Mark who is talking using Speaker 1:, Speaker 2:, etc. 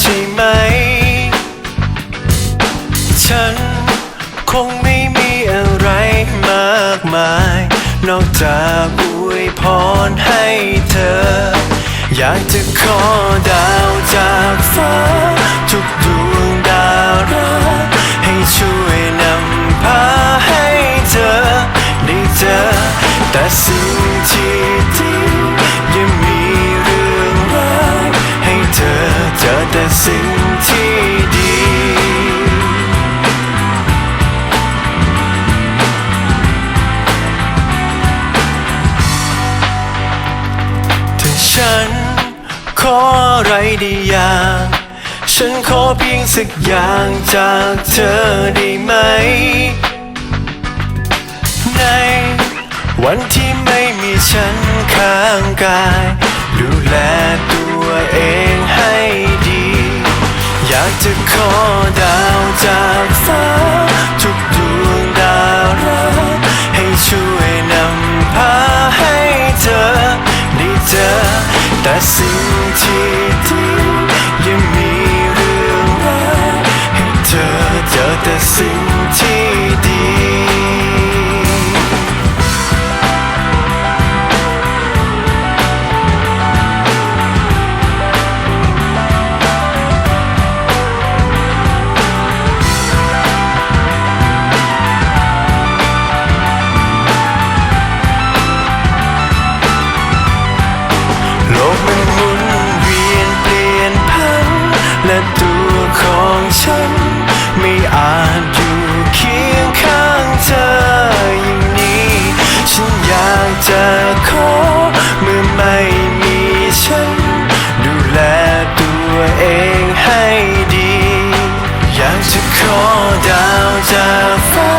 Speaker 1: ใช่ไหม ฉันคงไม่มีอะไรมากมาย นอกจากอวยพรให้เธอ อยากจะขอดาวจากฟ้า ทุกดวง ฉัน ขออะไรดีอย่าง ฉันขอเพียงสักอย่างจากเธอได้ไหม ในวันที่ไม่มีฉันข้างกาย แต่สิ่งที่ดียังมีเรื่องราให้เธอเจอแต่สิ่ง จะขอดาวจากฟ้า